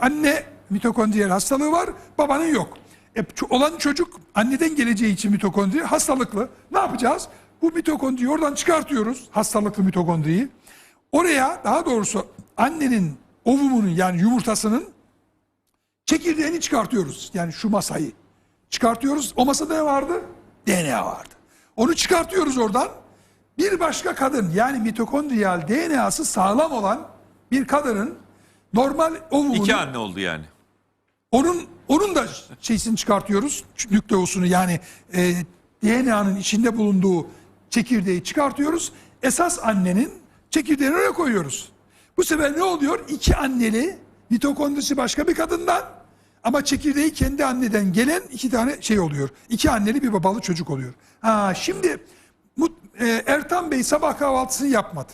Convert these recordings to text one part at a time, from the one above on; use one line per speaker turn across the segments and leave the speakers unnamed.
anne mitokondriyal hastalığı var, babanın yok. E, olan çocuk anneden geleceği için mitokondri hastalıklı. Ne yapacağız? Bu mitokondriyi oradan çıkartıyoruz, hastalıklı mitokondriyi. Oraya daha doğrusu annenin ovumunun yani yumurtasının çekirdeğini çıkartıyoruz. Yani şu masayı çıkartıyoruz. O masada ne vardı? DNA vardı. Onu çıkartıyoruz oradan. Bir başka kadın yani mitokondriyal DNA'sı sağlam olan bir kadının normal ovumunu
İki anne oldu yani.
onun onun da şeysini çıkartıyoruz. Nükleosunu yani e, DNA'nın içinde bulunduğu çekirdeği çıkartıyoruz. Esas annenin çekirdeğini oraya koyuyoruz. Bu sefer ne oluyor? İki anneli mitokondrisi başka bir kadından ama çekirdeği kendi anneden gelen iki tane şey oluyor. İki anneli bir babalı çocuk oluyor. Ha şimdi e, Ertan Bey sabah kahvaltısını yapmadı.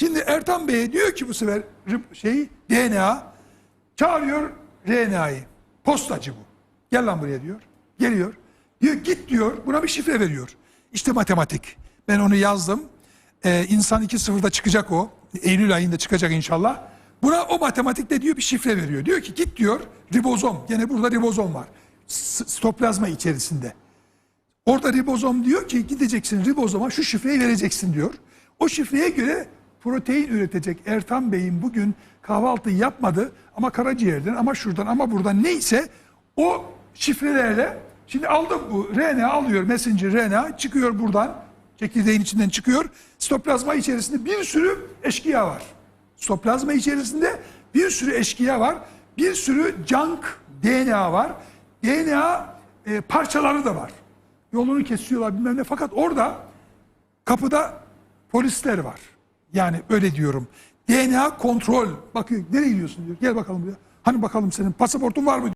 Şimdi Ertan Bey'e diyor ki bu sefer şey DNA çağırıyor RNA'yı. Postacı bu. Gel lan buraya diyor. Geliyor. Diyor git diyor. Buna bir şifre veriyor. İşte matematik. Ben onu yazdım. Ee, insan 2.0'da çıkacak o. Eylül ayında çıkacak inşallah. Buna o matematikte diyor bir şifre veriyor. Diyor ki git diyor ribozom. Gene burada ribozom var. Stoplazma içerisinde. Orada ribozom diyor ki gideceksin ribozoma şu şifreyi vereceksin diyor. O şifreye göre protein üretecek Ertan Bey'in bugün kahvaltı yapmadı ama karaciğerden ama şuradan ama buradan neyse o şifrelerle şimdi aldım bu RNA alıyor messenger RNA çıkıyor buradan çekirdeğin içinden çıkıyor. Sitoplazma içerisinde bir sürü eşkıya var. Sitoplazma içerisinde bir sürü eşkıya var. Bir sürü junk DNA var. DNA e, parçaları da var. Yolunu kesiyorlar bilmem ne. Fakat orada kapıda polisler var. Yani öyle diyorum. DNA kontrol. Bakıyor nereye gidiyorsun diyor. Gel bakalım buraya. Hani bakalım senin pasaportun var mı?